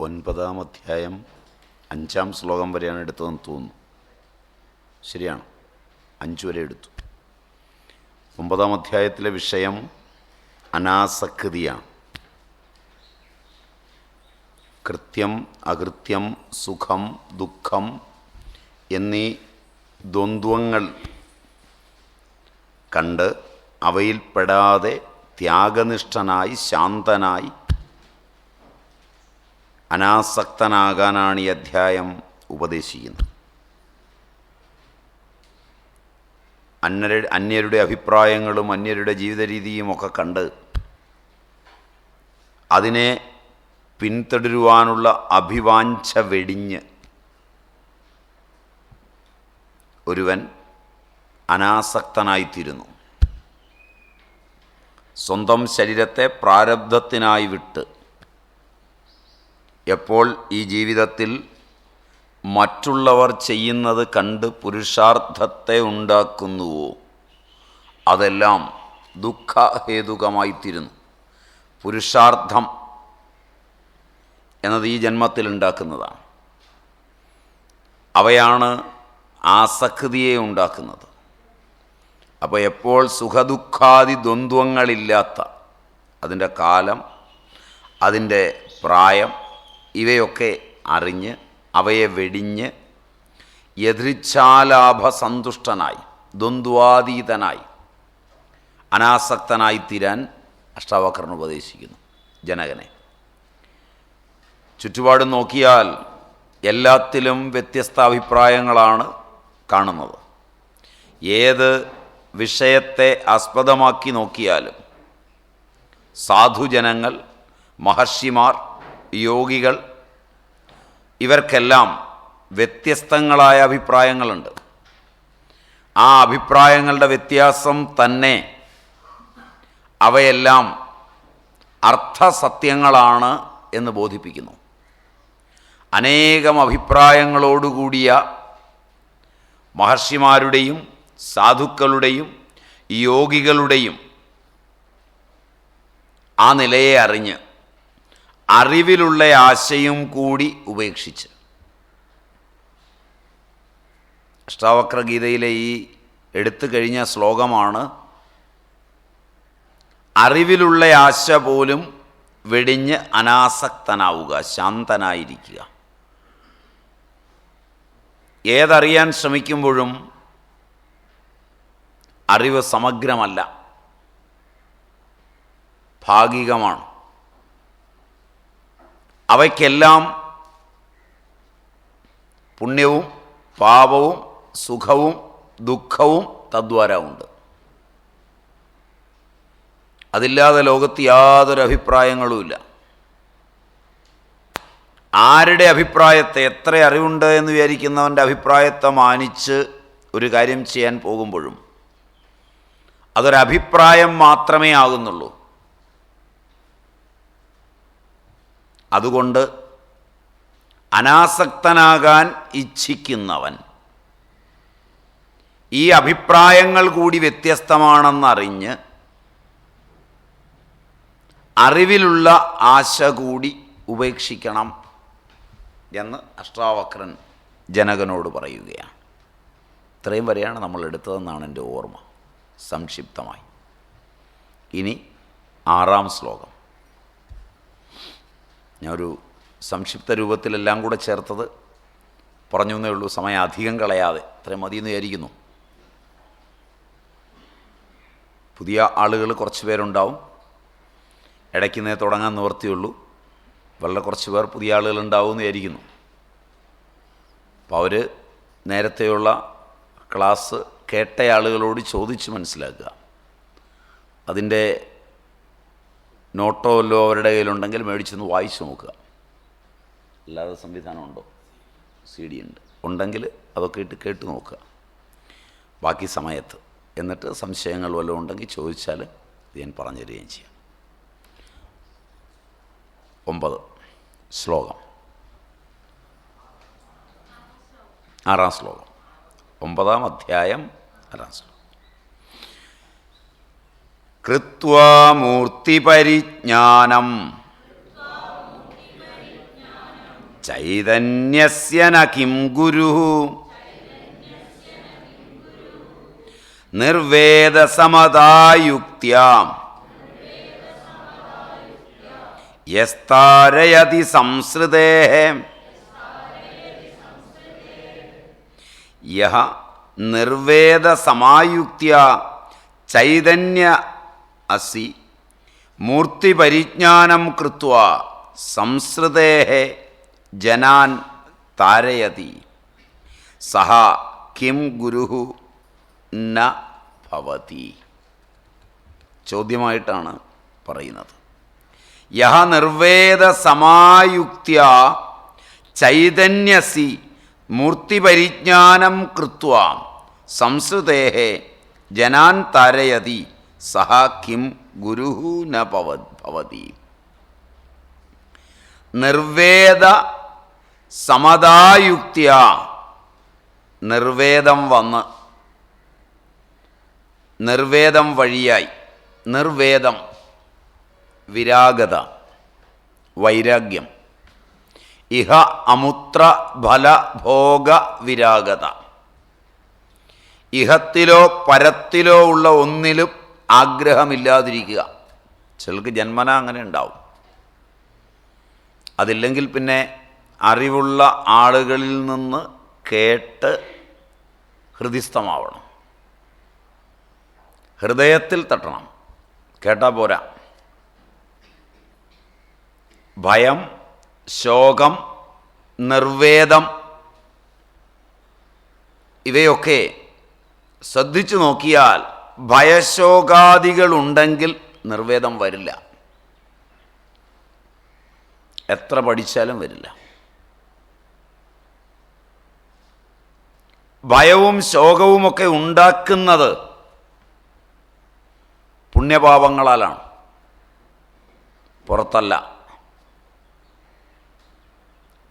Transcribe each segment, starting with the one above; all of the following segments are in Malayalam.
ഒൻപതാം അധ്യായം അഞ്ചാം ശ്ലോകം വരെയാണ് എടുത്തതെന്ന് തോന്നുന്നു. ശരിയാണ്. അഞ്ചു വരെ എടുത്തു. ഒമ്പതാം അധ്യായത്തിലെ വിഷയം അനാസക്തിയാണ്. കൃത്യം അകൃത്യം സുഖം ദുഃഖം എന്നീ ദ്വന്ദ്വങ്ങൾ കണ്ട് അവയിൽപ്പെടാതെ ത്യാഗനിഷ്ഠനായി ശാന്തനായി അനാസക്തനാകാനാണ് ഈ അധ്യായം ഉപദേശിക്കുന്നത്. അന്യരുടെ അന്യരുടെ അഭിപ്രായങ്ങളും അന്യരുടെ ജീവിത രീതിയും ഒക്കെ കണ്ട് അതിനെ പിന്തുടരുവാനുള്ള അഭിവാഞ്ച വെടിഞ്ഞ് ഒരുവൻ അനാസക്തനായിത്തീരുന്നു. സ്വന്തം ശരീരത്തെ പ്രാരബ്ധത്തിനായി വിട്ട് എപ്പോൾ ഈ ജീവിതത്തിൽ മറ്റുള്ളവർ ചെയ്യുന്നത് കണ്ട് പുരുഷാർത്ഥത്തെ ഉണ്ടാക്കുന്നുവോ? അതെല്ലാം ദുഃഖഹേതുകമായിത്തീരുന്നു. പുരുഷാർത്ഥം എന്നത് ഈ ജന്മത്തിൽ ഉണ്ടാക്കുന്നതാണ്. അവയാണ് ആസക്തിയെ ഉണ്ടാക്കുന്നത്. അപ്പോൾ എപ്പോൾ സുഖദുഃഖാദി ദ്വന്ദ്വങ്ങളില്ലാത്ത അതിന്റെ കാലം അതിന്റെ പ്രായം ഇവയൊക്കെ അറിഞ്ഞ് അവയെ വെടിഞ്ഞ് യദൃച്ഛാലാഭ സന്തുഷ്ടനായി ദ്വന്ദ്വാതീതനായി അനാസക്തനായി തീരാൻ അഷ്ടാവക്രൻ ഉപദേശിക്കുന്നു ജനകനെ. ചുറ്റുപാട് നോക്കിയാൽ എല്ലാത്തിലും വ്യത്യസ്ത അഭിപ്രായങ്ങളാണ് കാണുന്നത്. ഏത് വിഷയത്തെ ആസ്പദമാക്കി നോക്കിയാലും സാധുജനങ്ങൾ മഹർഷിമാർ യോഗികൾ ഇവർക്കെല്ലാം വ്യത്യസ്തങ്ങളായ അഭിപ്രായങ്ങളുണ്ട്. ആ അഭിപ്രായങ്ങളുടെ വ്യത്യാസം തന്നെ അവയെല്ലാം അർത്ഥസത്യങ്ങളാണ് എന്ന് ബോധിപ്പിക്കുന്നു. അനേകം അഭിപ്രായങ്ങളോടുകൂടിയ മഹർഷിമാരുടെയും സാധുക്കളുടെയും യോഗികളുടെയും ആ നിലയെ അറിഞ്ഞ് അറിവിലുള്ള ആശയും കൂടി ഉപേക്ഷിച്ച്. അഷ്ടാവക്രഗീതയിലെ ഈ എടുത്തു കഴിഞ്ഞ ശ്ലോകമാണ് അറിവിലുള്ള ആശ പോലും വെടിഞ്ഞ് അനാസക്തനാവുക ശാന്തനായിരിക്കുക. ഏതറിയാൻ ശ്രമിക്കുമ്പോഴും അറിവ് സമഗ്രമല്ല ഭാഗികമാണ്. അവയ്ക്കെല്ലാം പുണ്യവും പാപവും സുഖവും ദുഃഖവും തദ്വാരമുണ്ട്. അതില്ലാതെ ലോകത്ത് യാതൊരു അഭിപ്രായങ്ങളുമില്ല ആരുടെ അഭിപ്രായത്തെ എത്ര അറിവുണ്ട് എന്ന് വിചാരിക്കുന്നവന്റെ അഭിപ്രായത്തെ മാനിച്ച് ഒരു കാര്യം ചെയ്യാൻ പോകുമ്പോഴും അതൊരഭിപ്രായം മാത്രമേ ആകുന്നുള്ളൂ. അതുകൊണ്ട് അനാസക്തനാകാൻ ഇച്ഛിക്കുന്നവൻ. ഈ അഭിപ്രായങ്ങൾ കൂടി വ്യത്യസ്തമാണെന്നറിഞ്ഞ് അറിവിലുള്ള ആശ കൂടി ഉപേക്ഷിക്കണം എന്ന് അഷ്ടാവക്രൻ ജനകനോട് പറയുകയാണ്. ഇത്രയും വരെയാണ് നമ്മൾ എടുത്തതെന്നാണ് എന്റെ ഓർമ്മ സംക്ഷിപ്തമായി. ഇനി ആറാം ശ്ലോകം. ഞാൻ ഒരു സംക്ഷിപ്ത രൂപത്തിലെല്ലാം കൂടെ ചേർത്തത് പറഞ്ഞു എന്നേ ഉള്ളൂ സമയം അധികം കളയാതെ. ഇത്രയും മതിയെന്ന് വിചാരിക്കുന്നു. പുതിയ ആളുകൾ കുറച്ച് പേരുണ്ടാവും. ഇടയ്ക്കുന്നേ തുടങ്ങാൻ നിവർത്തിയുള്ളൂ വളരെ കുറച്ച് പേർ പുതിയ ആളുകൾ ഉണ്ടാവും എന്ന് വിചാരിക്കുന്നു. അപ്പോൾ അവർ നേരത്തെയുള്ള ക്ലാസ് കേട്ട ആളുകളോട് ചോദിച്ച് മനസ്സിലാക്കുക. അതിന്റെ നോട്ടോ വല്ലോ അവരുടെ കയ്യിലുണ്ടെങ്കിൽ മേടിച്ചൊന്ന് വായിച്ചു നോക്കുക. അല്ലാതെ സംവിധാനമുണ്ടോ? സി ഡി ഉണ്ട്. ഉണ്ടെങ്കിൽ അതൊക്കെ ഇട്ട് കേട്ട് നോക്കുക. ബാക്കി സമയത്ത്. എന്നിട്ട് സംശയങ്ങൾ വല്ലതും ഉണ്ടെങ്കിൽ ചോദിച്ചാൽ ഇത് ഞാൻ പറഞ്ഞു തരികയും ചെയ്യാം. ഒമ്പത്. ശ്ലോകം. ആറാം ശ്ലോകം. ഒമ്പതാം അധ്യായം ആറാം ശ്ലോകം. കൃത്വാ മൂർത്തിപരിജ്ഞാനം ചൈതന്യസ്യ ഗുരു നിർവേദസമതായുക്യാം യസ്താരയതി സംസൃതേ യഹ നിർവേദസമായുക്യ ചൈതന്യ അസി. മൂർത്തിപരിജ്ഞാനം കൃത്വ സംസൃതേ ജനാൻ താരയതി. സഹ കിം ഗുരു ന ഭവതി. ചോദ്യമായിട്ടാണ് പറയുന്നത്. യഹ നിർവേദ സമായുക്ത്യ ചൈതന്യസി മൂർത്തിപരിജ്ഞാനം കൃത്വ സംസൃതേ ജനാൻ താരയതി. സഹ കിം ഗുരു ന ഭവ ഭവതി. നിർവേദ സമതായുക്തിയ നിർവേദം വന്ന് നിർവേദം വഴിയായി നിർവേദം വിരാഗത വൈരാഗ്യം ഇഹ അമുത്ര ഫല ഭോഗ വിരാഗത. ഇഹത്തിലോ പരത്തിലോ ഉള്ള ഒന്നിലും ആഗ്രഹമില്ലാതിരിക്കുക. ചിലർക്ക് ജന്മന അങ്ങനെ ഉണ്ടാവും. അതില്ലെങ്കിൽ പിന്നെ അറിവുള്ള ആളുകളിൽ നിന്ന് കേട്ട് ഹൃദിസ്ഥമാവണം ഹൃദയത്തിൽ തട്ടണം. കേട്ടാൽ പോരാ. ഭയം ശോകം നിർവേദം ഇവയൊക്കെ ശ്രദ്ധിച്ചു നോക്കിയാൽ ഭയശോകാദികളുണ്ടെങ്കിൽ നിർവേദം വരില്ല. എത്ര പഠിച്ചാലും വരില്ല. ഭയവും ശോകവുമൊക്കെ ഉണ്ടാക്കുന്നത് പുണ്യപാപങ്ങളാലാണ്. പുറത്തല്ല.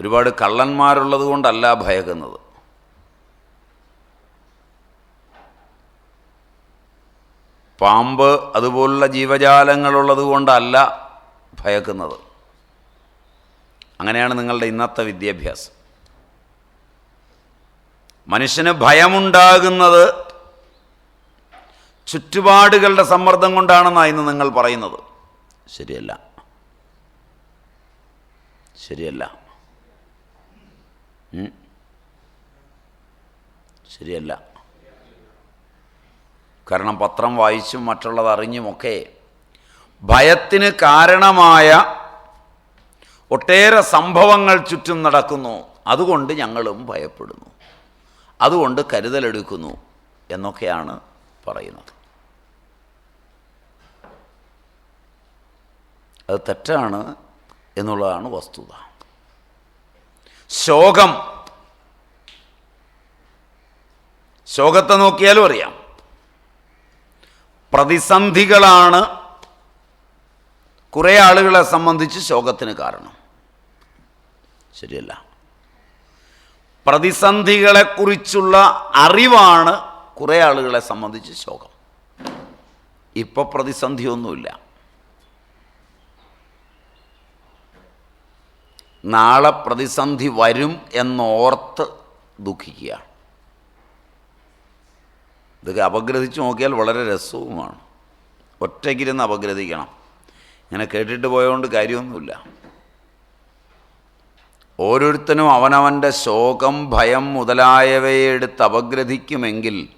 ഒരുപാട് കള്ളന്മാരുള്ളത് കൊണ്ടല്ല ഭയക്കുന്നത്. പാമ്പ് അതുപോലുള്ള ജീവജാലങ്ങളുള്ളത് കൊണ്ടല്ല ഭയക്കുന്നത്. അങ്ങനെയാണ് നിങ്ങളുടെ ഇന്നത്തെ വിദ്യാഭ്യാസം. മനുഷ്യന് ഭയമുണ്ടാകുന്നത് ചുറ്റുപാടുകളുടെ സമ്മർദ്ദം കൊണ്ടാണെന്നാണ് ഇന്ന് നിങ്ങൾ പറയുന്നത്. ശരിയല്ല. ശരിയല്ല. ശരിയല്ല. കാരണം പത്രം വായിച്ചും മറ്റുള്ളത് അറിഞ്ഞുമൊക്കെ ഭയത്തിന് കാരണമായ ഒട്ടേറെ സംഭവങ്ങൾ ചുറ്റും നടക്കുന്നു. അതുകൊണ്ട് ഞങ്ങളും ഭയപ്പെടുന്നു. അതുകൊണ്ട് കരുതലെടുക്കുന്നു എന്നൊക്കെയാണ് പറയുന്നത്. അത് തെറ്റാണ് എന്നുള്ളതാണ് വസ്തുത. ശോകം. ശോകത്തെ നോക്കിയാലും അറിയാം. പ്രതിസന്ധികളാണ് കുറേ ആളുകളെ സംബന്ധിച്ച് ശോകത്തിന് കാരണം. ശരിയല്ല. പ്രതിസന്ധികളെക്കുറിച്ചുള്ള അറിവാണ് കുറേ ആളുകളെ സംബന്ധിച്ച് ശോകം. ഇപ്പോൾ പ്രതിസന്ധിയൊന്നുമില്ല. നാളെ പ്രതിസന്ധി വരും എന്നോർത്ത് ദുഃഖിക്കുക. ഇതൊക്കെ അപഗ്രഥിച്ച് നോക്കിയാൽ വളരെ രസവുമാണ്. ഒറ്റയ്ക്കിരുന്ന് അപഗ്രഥിക്കണം. ഇങ്ങനെ കേട്ടിട്ട് പോയതുകൊണ്ട് കാര്യമൊന്നുമില്ല. ഓരോരുത്തനും അവനവന്റെ ശോകം ഭയം മുതലായവയെ എടുത്ത് അപഗ്രഥിക്കുമെങ്കിൽ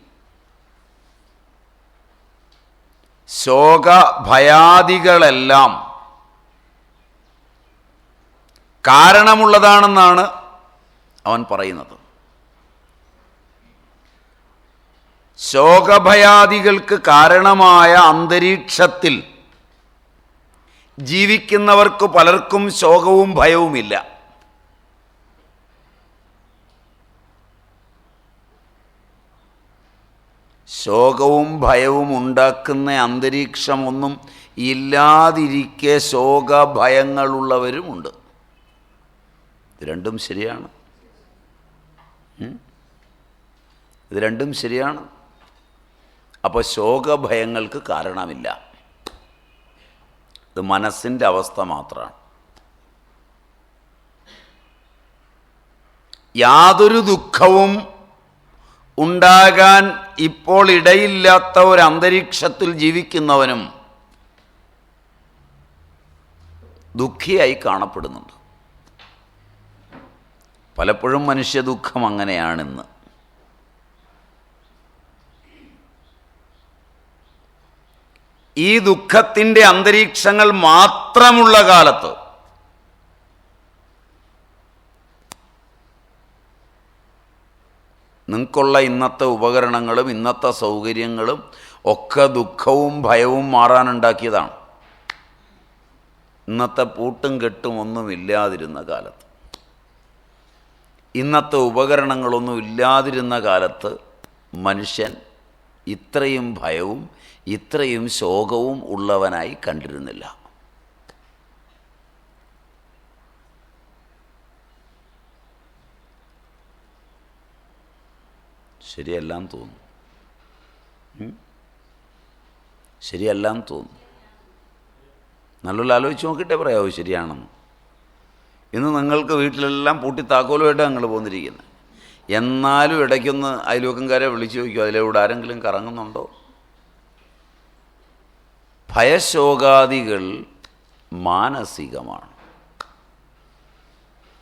ശോക ഭയാദികളെല്ലാം കാരണമുള്ളതാണെന്നാണ് അവൻ പറയുന്നത്. ശോകഭയാദികൾക്ക് കാരണമായ അന്തരീക്ഷത്തിൽ ജീവിക്കുന്നവർക്ക് പലർക്കും ശോകവും ഭയവുമില്ല. ശോകവും ഭയവും ഉണ്ടാക്കുന്ന അന്തരീക്ഷമൊന്നും ഇല്ലാതിരിക്കെ ശോകഭയങ്ങളുള്ളവരുമുണ്ട്. ഇത് രണ്ടും ശരിയാണ്. ഇത് രണ്ടും ശരിയാണ്. അപ്പോൾ ശോകഭയങ്ങൾക്ക് കാരണമില്ല. ഇത് മനസ്സിന്റെ അവസ്ഥ മാത്രമാണ്. യാതൊരു ദുഃഖവും ഉണ്ടാകാൻ ഇപ്പോൾ ഇടയില്ലാത്ത ഒരു അന്തരീക്ഷത്തിൽ ജീവിക്കുന്നവനും ദുഃഖിയായി കാണപ്പെടുന്നുണ്ട്. പലപ്പോഴും മനുഷ്യ ദുഃഖം അങ്ങനെയാണെന്ന്. ഈ ദുഃഖത്തിന്റെ അന്തരീക്ഷങ്ങൾ മാത്രമുള്ള കാലത്ത് നിങ്ങൾക്കുള്ള ഇന്നത്തെ ഉപകരണങ്ങളും ഇന്നത്തെ സൗകര്യങ്ങളും ഒക്കെ ദുഃഖവും ഭയവും മാറാനുണ്ടാക്കിയതാണ്. ഇന്നത്തെ പൂട്ടും കെട്ടും ഒന്നും ഇല്ലാതിരുന്ന കാലത്ത്. ഇന്നത്തെ ഉപകരണങ്ങളൊന്നും ഇല്ലാതിരുന്ന കാലത്ത് മനുഷ്യൻ ഇത്രയും ഭയവും ഇത്രയും ശോകവും ഉള്ളവനായി കണ്ടിരുന്നില്ല. ശരിയെല്ലാം തോന്നുന്നു? ശരിയെല്ലാം തോന്നുന്നു. നല്ലൊരു ആലോചിച്ച് നോക്കിയിട്ടേ പറയാവൂ ശരിയാണെന്ന്. ഇന്ന് നിങ്ങൾക്ക് വീട്ടിലെല്ലാം പൂട്ടി താക്കോലുമായിട്ടാണ് നിങ്ങൾ പോന്നിരിക്കുന്നത്. എന്നാലും ഇടയ്ക്കൊന്ന് അയൽവക്കംകാരെ വിളിച്ചു ചോദിക്കും അതിലൂടെ ആരെങ്കിലും കറങ്ങുന്നുണ്ടോ? ഭയശോകാദികൾ മാനസികമാണ്.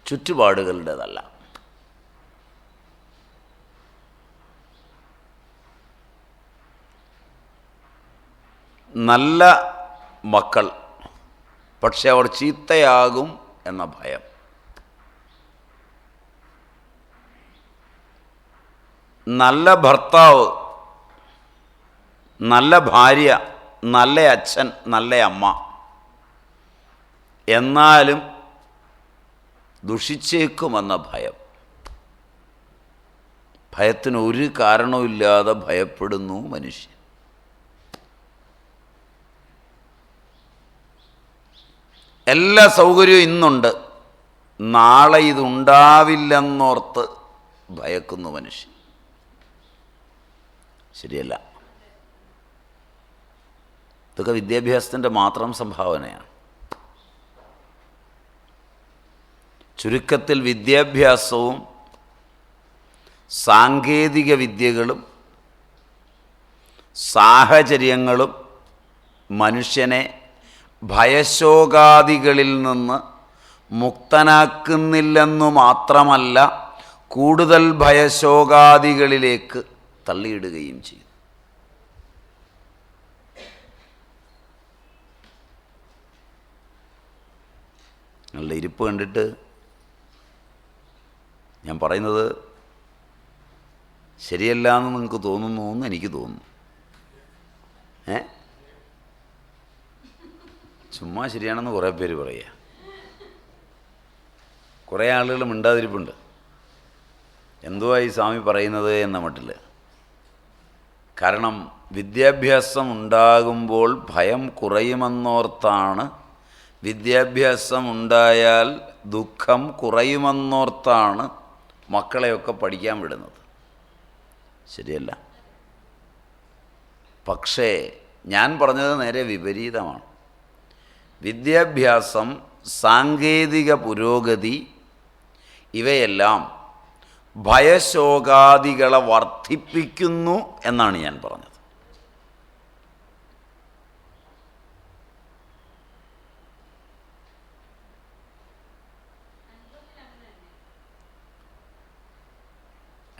ചുറ്റുപാടുകളുടേതല്ല. നല്ല മക്കൾ പക്ഷെ അവർ ചീത്തയാകും എന്ന ഭയം. നല്ല ഭർത്താവ് നല്ല ഭാര്യ നല്ല അച്ഛൻ നല്ല അമ്മ. എന്നാലും ദുഷിച്ചേക്കുമെന്ന ഭയം. ഭയത്തിന് ഒരു കാരണവുമില്ലാതെ ഭയപ്പെടുന്നു മനുഷ്യൻ. എല്ലാ സൗകര്യവും ഇന്നുണ്ട്. നാളെ ഇതുണ്ടാവില്ലെന്നോർത്ത് ഭയക്കുന്നു മനുഷ്യൻ. ശരിയല്ല. ഇതൊക്കെ വിദ്യാഭ്യാസത്തിന്റെ മാത്രം സംഭാവനയാണ്. ചുരുക്കത്തിൽ വിദ്യാഭ്യാസവും സാങ്കേതിക വിദ്യകളും സാഹചര്യങ്ങളും മനുഷ്യനെ ഭയശോകാദികളിൽ നിന്ന് മുക്തനാക്കുന്നില്ലെന്നു മാത്രമല്ല കൂടുതൽ ഭയശോകാദികളിലേക്ക് തള്ളിയിടുകയും ചെയ്യും. നിങ്ങളുടെ ഇരിപ്പ് കണ്ടിട്ട് ഞാൻ പറയുന്നത് ശരിയല്ല എന്ന് നിങ്ങൾക്ക് തോന്നുന്നു എന്ന് എനിക്ക് തോന്നുന്നു. ഏ? ചുമ്മാ ശരിയാണെന്ന് കുറേ പേര് പറയുക. കുറേ ആളുകൾ മിണ്ടാതിരിപ്പുണ്ട്. എന്തുവാ ഈ സ്വാമി പറയുന്നത് എന്ന മട്ടിൽ കാരണം വിദ്യാഭ്യാസം ഉണ്ടാകുമ്പോൾ ഭയം കുറയുമെന്നോർത്താണ്. വിദ്യാഭ്യാസം ഉണ്ടായാൽ ദുഃഖം കുറയുമെന്നോർത്താണ് മക്കളെയൊക്കെ പഠിക്കാൻ വിടുന്നത്. ശരിയല്ല. പക്ഷേ ഞാൻ പറഞ്ഞത് നേരെ വിപരീതമാണ്. വിദ്യാഭ്യാസം സാങ്കേതിക പുരോഗതി ഇവയെല്ലാം ഭയശോകാദികളെ വർദ്ധിപ്പിക്കുന്നു എന്നാണ് ഞാൻ പറഞ്ഞത്.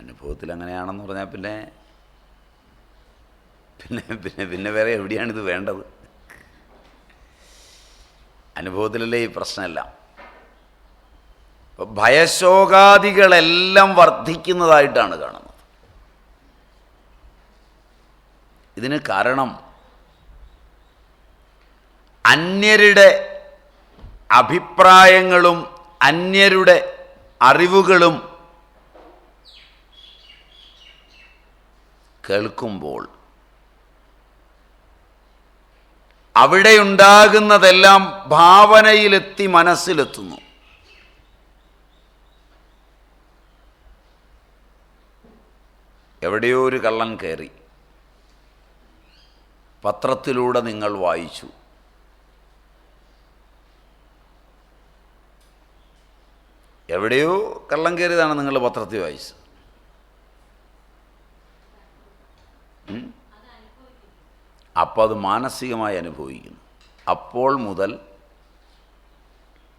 അനുഭവത്തിൽ അങ്ങനെയാണെന്ന് പറഞ്ഞാൽ പിന്നെ പിന്നെ പിന്നെ പിന്നെ വേറെ എവിടെയാണിത് വേണ്ടത്? അനുഭവത്തിലല്ലേ ഈ പ്രശ്നമെല്ലാം? ഭയശോകാദികളെല്ലാം വർദ്ധിക്കുന്നതായിട്ടാണ് കാണുന്നത്. ഇതിന് കാരണം അന്യരുടെ അഭിപ്രായങ്ങളും അന്യരുടെ അറിവുകളും കേൾക്കുമ്പോൾ അവിടെയുണ്ടാകുന്നതെല്ലാം ഭാവനയിലെത്തി മനസ്സിലെത്തുന്നു. എവിടെയോ ഒരു കള്ളൻ കയറി പത്രത്തിലൂടെ നിങ്ങൾ വായിച്ചു. എവിടെയോ കള്ളം കയറിയതാണ് നിങ്ങൾ പത്രത്തിൽ വായിച്ചത്? അപ്പോൾ അത് മാനസികമായി അനുഭവിക്കുന്നു. അപ്പോൾ മുതൽ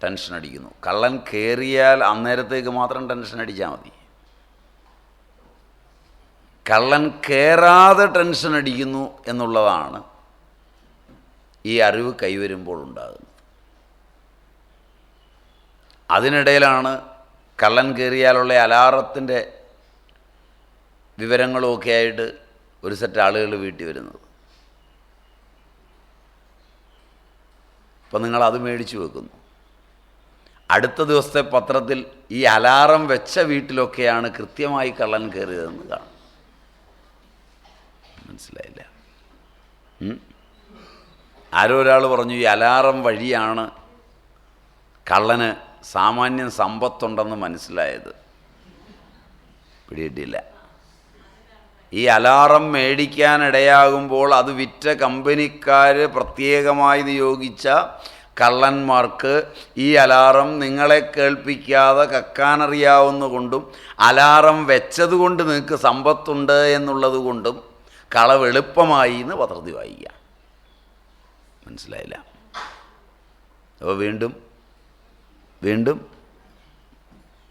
ടെൻഷൻ അടിക്കുന്നു. കള്ളൻ കയറിയാൽ അന്നേരത്തേക്ക് മാത്രം ടെൻഷൻ അടിച്ചാൽ മതി. കള്ളൻ കയറാതെ ടെൻഷൻ അടിക്കുന്നു എന്നുള്ളതാണ് ഈ അറിവ് കൈവരുമ്പോൾ ഉണ്ടാകുന്നത്. അതിനിടയിലാണ് കള്ളൻ കയറിയാലുള്ള അലാറത്തിന്റെ വിവരങ്ങളുമൊക്കെ ആയിട്ട് ഒരു സെറ്റ് ആളുകൾ വീട്ടിൽ വരുന്നത്. അപ്പം അത് മേടിച്ചു വെക്കുന്നു. അടുത്ത ദിവസത്തെ പത്രത്തിൽ ഈ അലാറം വെച്ച വീട്ടിലൊക്കെയാണ് കൃത്യമായി കള്ളൻ കയറിയതെന്ന് കാണും മനസ്സിലായില്ല? ആരോ ഒരാൾ പറഞ്ഞു ഈ അലാറം വഴിയാണ് കള്ളന് സാമാന്യം സമ്പത്തുണ്ടെന്ന് മനസ്സിലായത്. പിടിയിട്ടില്ല ഈ അലാറം മേടിക്കാനിടയാകുമ്പോൾ അത് വിറ്റ കമ്പനിക്കാർ പ്രത്യേകമായി നിയോഗിച്ച കള്ളന്മാർക്ക് ഈ അലാറം നിങ്ങളെ കേൾപ്പിക്കാതെ കക്കാനറിയാവുന്നതുകൊണ്ടും അലാറം വെച്ചതുകൊണ്ട് നിങ്ങൾക്ക് സമ്പത്തുണ്ട് എന്നുള്ളത് കൊണ്ടും കളവ് എളുപ്പമായി എന്ന് പത്രത്തിൽ വായിക്കാം മനസ്സിലായില്ല? അപ്പോൾ വീണ്ടും വീണ്ടും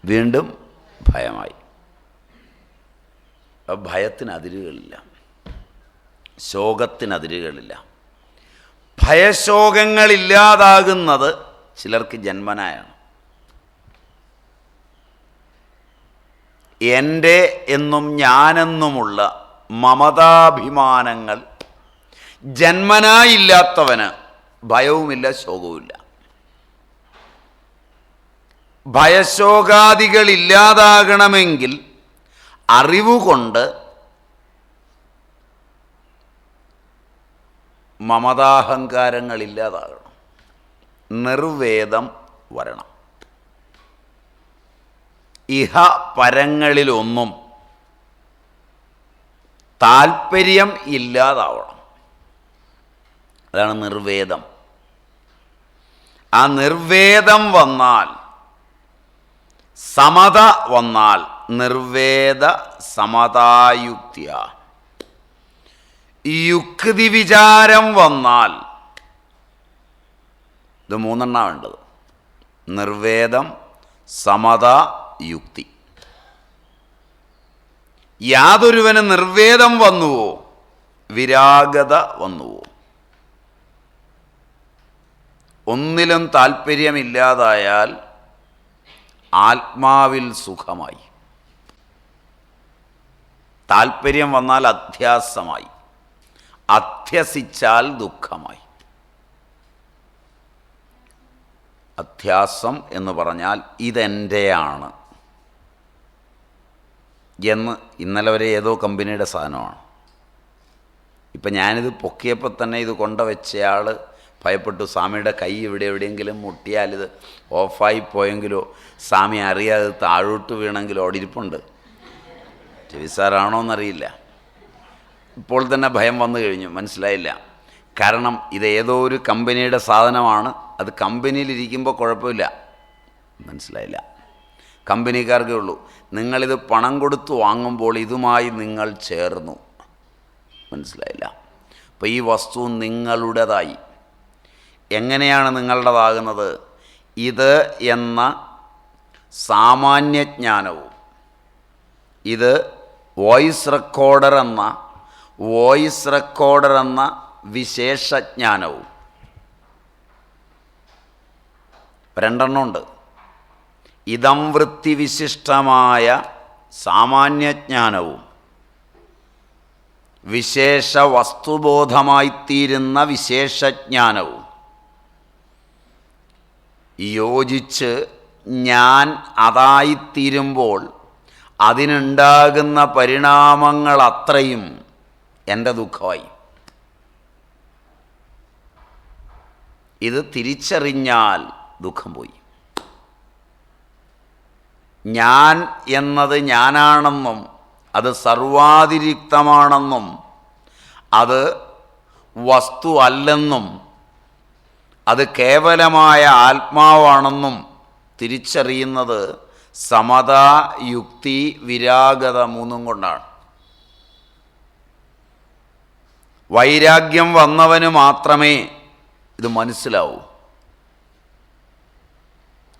വീണ്ടും ഭയമായി. ഭയത്തിന് അതിരുകളില്ല ശോകത്തിന് അതിരുകളില്ല ഭയശോകങ്ങളില്ലാതാകുന്നത് ചിലർക്ക് ജന്മനായാണ്. എന്റെ എന്നും ഞാനെന്നുമുള്ള മമതാഭിമാനങ്ങൾ. ജന്മനായില്ലാത്തവന് ഭയവുമില്ല ശോകവുമില്ല. ഭയശോകാദികളില്ലാതാകണമെങ്കിൽ അറിവുകൊണ്ട് മമതാഹങ്കാരങ്ങളില്ലാതാകണം നിർവേദം വരണം. ഇഹ പരങ്ങളിലൊന്നും താല്പര്യം ഇല്ലാതാവണം. അതാണ് നിർവേദം. ആ നിർവേദം വന്നാൽ സമത വന്നാൽ നിർവേദ സമതായുക്തിയ. യുക്തി വിചാരം വന്നാൽ ഇത് മൂന്നെണ്ണ വേണ്ടത്. നിർവേദം സമത യുക്തി. യാതൊരുവന് നിർവേദം വന്നുവോ? വിരാഗത വന്നുവോ? ഒന്നിലും താല്പര്യമില്ലാതായാൽ ആത്മാവിൽ സുഖമായി. താല്പര്യം വന്നാൽ അധ്യാസമായി. അധ്യസിച്ചാൽ ദുഃഖമായി. അധ്യാസം എന്ന് പറഞ്ഞാൽ ഇതെന്റെയാണ് എന്ന് ഇന്നലെ വരെ ഏതോ കമ്പനിയുടെ സാധനമാണ്. ഇപ്പം ഞാനിത് പൊക്കിയപ്പോൾ തന്നെ ഇത് കൊണ്ടുവച്ചയാൾ ഭയപ്പെട്ടു. സ്വാമിയുടെ കൈ ഇവിടെ എവിടെയെങ്കിലും മുട്ടിയാലിത് ഓഫായി പോയെങ്കിലോ സ്വാമി അറിയാതെ താഴോട്ട് വീണെങ്കിലോ അവിടെ ഇരിപ്പുണ്ട്. ചെവിസാറാണോ എന്നറിയില്ല. ഇപ്പോൾ തന്നെ ഭയം വന്നു കഴിഞ്ഞു. മനസ്സിലായില്ല. കാരണം ഇത് ഏതോ ഒരു കമ്പനിയുടെ സാധനമാണ്. അത് കമ്പനിയിലിരിക്കുമ്പോൾ കുഴപ്പമില്ല. മനസ്സിലായില്ല. കമ്പനിക്കാർക്കേ ഉള്ളൂ. നിങ്ങളിത് പണം കൊടുത്ത് വാങ്ങുമ്പോൾ ഇതുമായി നിങ്ങൾ ചേർന്നു. മനസ്സിലായില്ല? അപ്പോൾ ഈ വസ്തു നിങ്ങളുടേതായി. എങ്ങനെയാണ് നിങ്ങളുടേതാകുന്നത്? ഇത് എന്ന സാമാന്യജ്ഞാനവും ഇത് വോയിസ് റെക്കോർഡർ എന്ന വോയിസ് റെക്കോർഡർ എന്ന വിശേഷജ്ഞാനവും. രണ്ടെണ്ണമുണ്ട് ഇതം വൃത്തിവിശിഷ്ടമായ സാമാന്യജ്ഞാനവും വിശേഷ വസ്തുബോധമായിത്തീരുന്ന വിശേഷജ്ഞാനവും യോജിച്ച് ഞാൻ അതായിത്തീരുമ്പോൾ അതിനുണ്ടാകുന്ന പരിണാമങ്ങൾ അത്രയും എന്റെ ദുഃഖമായി. ഇത് തിരിച്ചറിഞ്ഞാൽ ദുഃഖം പോയി. ഞാൻ എന്നത് ഞാനാണെന്നും അത് സർവാതിരിക്തമാണെന്നും അത് വസ്തു അല്ലെന്നും അത് കേവലമായ ആത്മാവാണെന്നും തിരിച്ചറിയുന്നത് സമത യുക്തി വിരാഗത മൂന്നും കൊണ്ടാണ്. വൈരാഗ്യം വന്നവന് മാത്രമേ ഇത് മനസ്സിലാവൂ.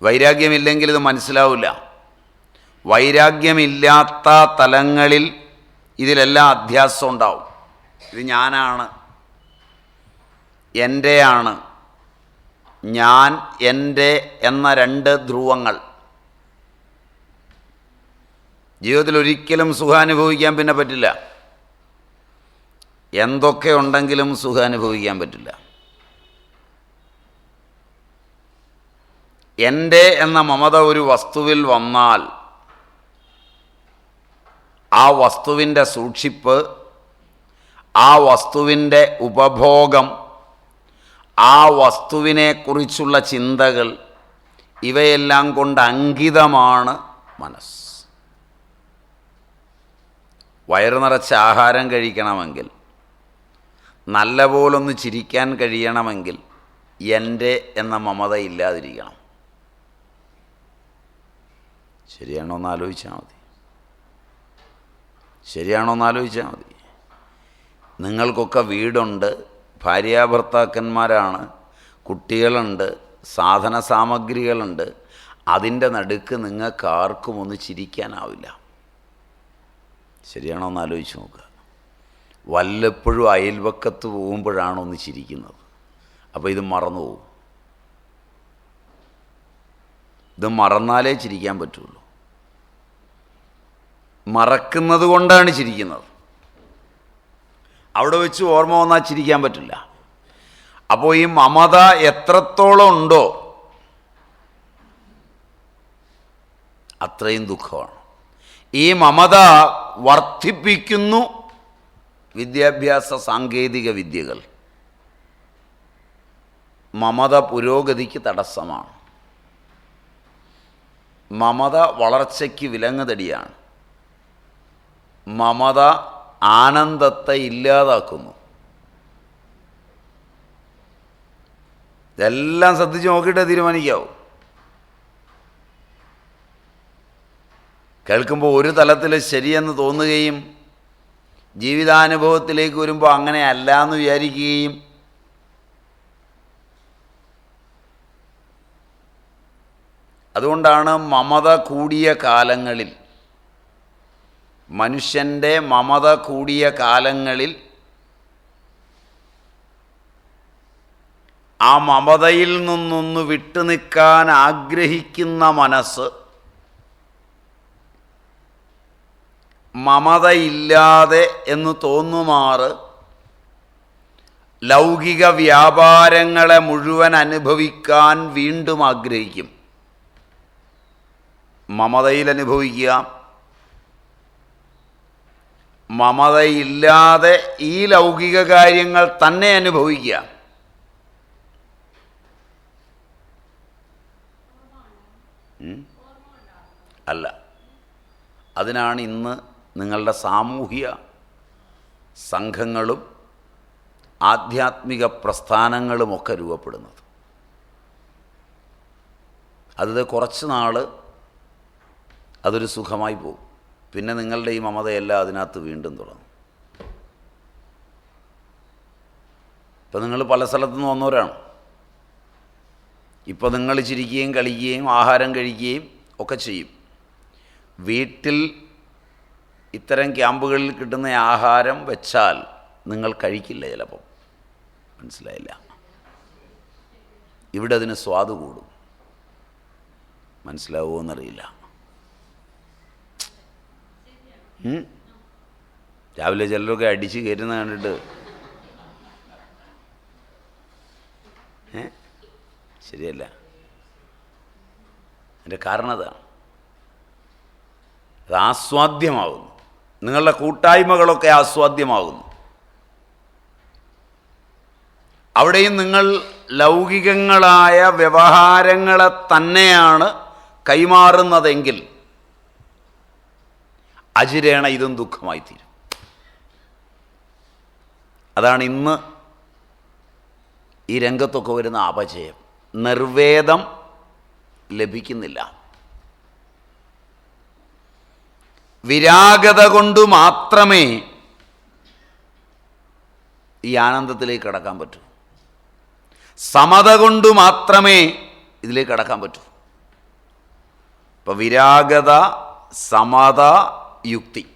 വൈരാഗ്യമില്ലെങ്കിൽ ഇത് മനസ്സിലാവില്ല. വൈരാഗ്യമില്ലാത്ത തലങ്ങളിൽ ഇതിലെല്ലാം അധ്യാസം ഉണ്ടാവും. ഇത് ഞാനാണ്. എന്റെയാണ് ഞാൻ എന്റെ എന്ന രണ്ട് ധ്രുവങ്ങൾ. ജീവിതത്തിൽ ഒരിക്കലും സുഖാനുഭവിക്കാൻ പിന്നെ പറ്റില്ല. എന്തൊക്കെ ഉണ്ടെങ്കിലും സുഖാനുഭവിക്കാൻ പറ്റില്ല. എന്റെ എന്ന മമത ഒരു വസ്തുവിൽ വന്നാൽ ആ വസ്തുവിന്റെ സൂക്ഷിപ്പ് ആ വസ്തുവിന്റെ ഉപഭോഗം ആ വസ്തുവിനെക്കുറിച്ചുള്ള ചിന്തകൾ ഇവയെല്ലാം കൊണ്ട് അങ്കിതമാണ് മനസ്സ്. വയറു നിറച്ച് ആഹാരം കഴിക്കണമെങ്കിൽ നല്ല പോലൊന്ന് ചിരിക്കാൻ കഴിയണമെങ്കിൽ എന്റെ എന്ന മമത ഇല്ലാതിരിക്കണം. ശരിയാണോ എന്ന് ആലോചിച്ചാൽ മതി. ശരിയാണോ എന്ന് ആലോചിച്ചാൽ മതി. നിങ്ങൾക്കൊക്കെ വീടുണ്ട് ഭാര്യാഭർത്താക്കന്മാരാണ് കുട്ടികളുണ്ട് സാധന സാമഗ്രികളുണ്ട്. അതിന്റെ നടുക്ക് നിങ്ങൾക്ക് ആർക്കും ഒന്ന് ചിരിക്കാനാവില്ല. ശരിയാണോ എന്ന് ആലോചിച്ച് നോക്കുക. വല്ലപ്പോഴും അയൽവക്കത്ത് പോകുമ്പോഴാണ് ഒന്ന് ചിരിക്കുന്നത്. അപ്പോൾ ഇത് മറന്നു പോകും. ഇത് മറന്നാലേ ചിരിക്കാൻ പറ്റുള്ളൂ. മറക്കുന്നത് കൊണ്ടാണ് ചിരിക്കുന്നത്. അവിടെ വെച്ച് ഓർമ്മ വന്നാൽ ചിരിക്കാൻ പറ്റില്ല. അപ്പോൾ ഈ മമത എത്രത്തോളം ഉണ്ടോ അത്രയും ദുഃഖമാണ്. ഈ മമത വർദ്ധിപ്പിക്കുന്നു വിദ്യാഭ്യാസ സാങ്കേതിക വിദ്യകൾ. മമത പുരോഗതിക്ക് തടസ്സമാണ്. മമത വളർച്ചയ്ക്ക് വിലങ്ങുതടിയാണ്. മമത ആനന്ദത്തെ ഇല്ലാതാക്കുന്നു. ഇതെല്ലാം ശ്രദ്ധിച്ച് നോക്കിയിട്ടേ തീരുമാനിക്കാവൂ. കേൾക്കുമ്പോൾ ഒരു തലത്തിൽ ശരിയെന്ന് തോന്നുകയും ജീവിതാനുഭവത്തിലേക്ക് വരുമ്പോൾ അങ്ങനെ അല്ല എന്ന് വിചാരിക്കുകയും അതുകൊണ്ടാണ് മമത കൂടിയ കാലങ്ങളിൽ മനുഷ്യന്റെ മമത കൂടിയ കാലങ്ങളിൽ ആ മമതയിൽ നിന്നൊന്ന് വിട്ടുനിൽക്കാൻ ആഗ്രഹിക്കുന്ന മനസ്സ് മമതയില്ലാതെ എന്ന് തോന്നുമാറ് ലൗകിക വ്യാപാരങ്ങളെ മുഴുവൻ അനുഭവിക്കാൻ വീണ്ടും ആഗ്രഹിക്കും. മമതയിൽ അനുഭവിക്കുക. മമതയില്ലാതെ ഈ ലൗകിക കാര്യങ്ങൾ തന്നെ അനുഭവിക്കുക? അല്ല. അതിനാണ് ഇന്ന് നിങ്ങളുടെ സാമൂഹ്യ സംഘങ്ങളും ആധ്യാത്മിക പ്രസ്ഥാനങ്ങളുമൊക്കെ രൂപപ്പെടുന്നത്. അത് കുറച്ച് നാൾ അതൊരു സുഖമായി പോകും. പിന്നെ നിങ്ങളുടെ ഈ മമതയെല്ലാം അതിനകത്ത് വീണ്ടും തുടങ്ങും. ഇപ്പം നിങ്ങൾ പല സ്ഥലത്തു നിന്ന് വന്നവരാണ്. ഇപ്പോൾ നിങ്ങൾ ചിരിക്കുകയും കളിക്കുകയും ആഹാരം കഴിക്കുകയും ഒക്കെ ചെയ്യും. വീട്ടിൽ ഇത്തരം ക്യാമ്പുകളിൽ കിട്ടുന്ന ആഹാരം വെച്ചാൽ നിങ്ങൾ കഴിക്കില്ല ചിലപ്പം. മനസ്സിലായില്ല? ഇവിടെ അതിന് സ്വാദ് കൂടും. മനസ്സിലാവുമോ എന്നറിയില്ല. രാവിലെ ചിലരൊക്കെ അടിച്ച് കയറ്റുന്ന കണ്ടിട്ട്. ശരിയല്ല. എന്റെ കാരണം അതാണ് അത് ആസ്വാദ്യമാകുന്നു. നിങ്ങളുടെ കൂട്ടായ്മകളൊക്കെ ആസ്വാദ്യമാകുന്നു. അവിടെയും നിങ്ങൾ ലൗകികങ്ങളായ വ്യവഹാരങ്ങളെ തന്നെയാണ് കൈമാറുന്നതെങ്കിൽ അജിരേണ ഇതും ദുഃഖമായി തീരും അതാണ് ഇന്ന് ഈ രംഗത്തൊക്കെ വരുന്ന അപജയം. നിർവേദം ലഭിക്കുന്നില്ല. വിരാഗത കൊണ്ട് മാത്രമേ ഈ ആനന്ദത്തിലേക്ക് കടക്കാൻ പറ്റൂ. സമത കൊണ്ട് മാത്രമേ ഇതിലേക്ക് കടക്കാൻ പറ്റൂ. ഇപ്പം വിരാഗത സമത യുക്തി.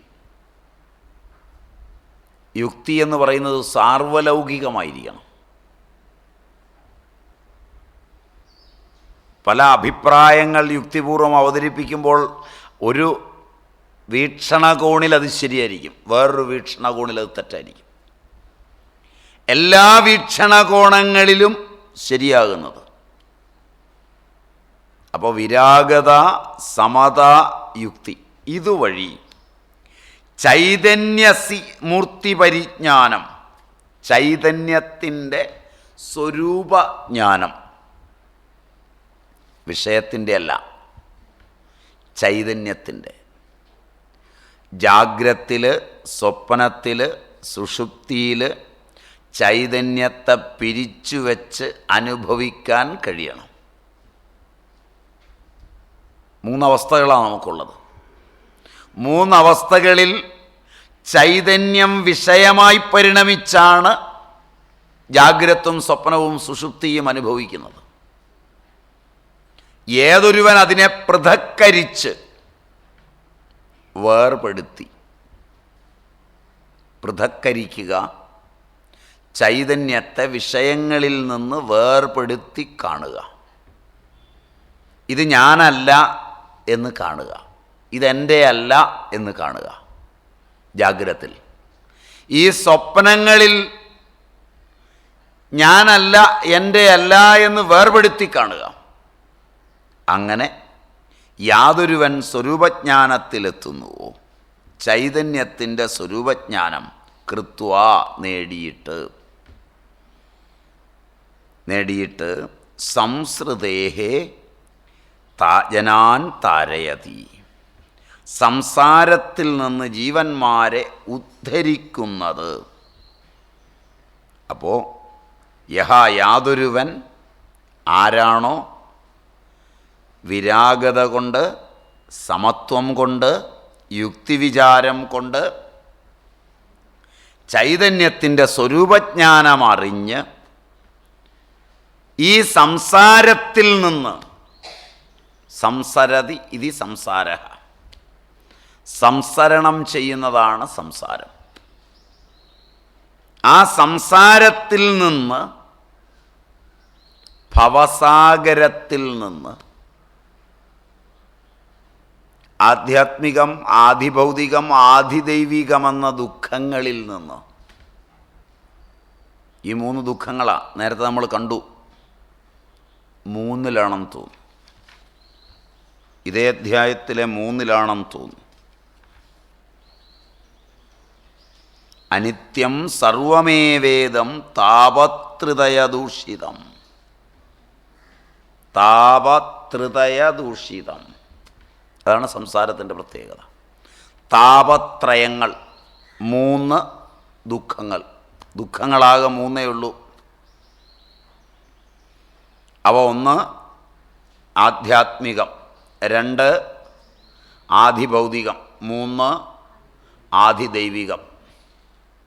യുക്തി എന്ന് പറയുന്നത് സാർവലൗകികമായിരിക്കണം. പല അഭിപ്രായങ്ങൾ യുക്തിപൂർവം അവതരിപ്പിക്കുമ്പോൾ ഒരു വീക്ഷണകോണിൽ അത് ശരിയായിരിക്കും. വേറൊരു വീക്ഷണകോണിൽ അത് തെറ്റായിരിക്കും. എല്ലാ വീക്ഷണകോണങ്ങളിലും ശരിയാകുന്നത്. അപ്പോൾ വിരാഗത സമത യുക്തി ഇതുവഴി ചൈതന്യസി മൂർത്തി പരിജ്ഞാനം ചൈതന്യത്തിന്റെ സ്വരൂപജ്ഞാനം. വിഷയത്തിന്റെ അല്ല ചൈതന്യത്തിന്റെ. ജാഗ്രത്തിൽ സ്വപ്നത്തിൽ സുഷുപ്തിയിൽ ചൈതന്യത്തെ പിരിച്ചു വച്ച് അനുഭവിക്കാൻ കഴിയണം. മൂന്നവസ്ഥകളാണ് നമുക്കുള്ളത്. മൂന്നവസ്ഥകളിൽ ചൈതന്യം വിഷയമായി പരിണമിച്ചാണ് ജാഗ്രതും സ്വപ്നവും സുഷുപ്തിയും അനുഭവിക്കുന്നത്. ഏതൊരുവൻ അതിനെ പൃഥക്കരിച്ച് വേർപെടുത്തി. പൃഥക്കരിക്കുക ചൈതന്യത്തെ വിഷയങ്ങളിൽ നിന്ന് വേർപെടുത്തി കാണുക. ഇത് ഞാനല്ല എന്ന് കാണുക. ഇതെന്റെ അല്ല എന്ന് കാണുക. ജാഗ്രത്തിൽ. ഈ സ്വപ്നങ്ങളിൽ ഞാനല്ല എന്റെ അല്ല എന്ന് വേർപെടുത്തി കാണുക. അങ്ങനെ യാതൊരുവൻ സ്വരൂപജ്ഞാനത്തിലെത്തുന്നുവോ ചൈതന്യത്തിന്റെ സ്വരൂപജ്ഞാനം കൃത്വ നേടിയിട്ട് നേടിയിട്ട് സംസൃതേഹേ താജനാൻ താരയതി. സംസാരത്തിൽ നിന്ന് ജീവന്മാരെ ഉദ്ധരിക്കുന്നത്. അപ്പോൾ യഹ യാതൊരുവൻ ആരാണോ? വിരാഗത കൊണ്ട് സമത്വം കൊണ്ട് യുക്തിവിചാരം കൊണ്ട് ചൈതന്യത്തിന്റെ സ്വരൂപജ്ഞാനമറിഞ്ഞ് ഈ സംസാരത്തിൽ നിന്ന് സംസരതി ഇതി സംസാര സംസരണം ചെയ്യുന്നതാണ് സംസാരം. ആ സംസാരത്തിൽ നിന്ന് ഭവസാഗരത്തിൽ നിന്ന് ആധ്യാത്മികം ആധിഭൗതികം ആധിദൈവികമെന്ന ദുഃഖങ്ങളിൽ നിന്ന് ഈ മൂന്ന് ദുഃഖങ്ങളാണ് നേരത്തെ നമ്മൾ കണ്ടു. മൂന്നിലാണെന്ന് തോന്നുന്നു. ഇതേ അധ്യായത്തിലെ മൂന്നിലാണെന്ന് തോന്നുന്നു. അനിത്യം സർവമേവേദം താപത്രിതയദൂഷിതം. താപത്രിതയദൂഷിതം. അതാണ് സംസാരത്തിന്റെ പ്രത്യേകത. താപത്രയങ്ങൾ മൂന്ന് ദുഃഖങ്ങൾ. ദുഃഖങ്ങളാകെ മൂന്നേ ഉള്ളൂ. അവ ഒന്ന് ആധ്യാത്മികം. രണ്ട് ആധിഭൗതികം. മൂന്ന് ആധിദൈവികം.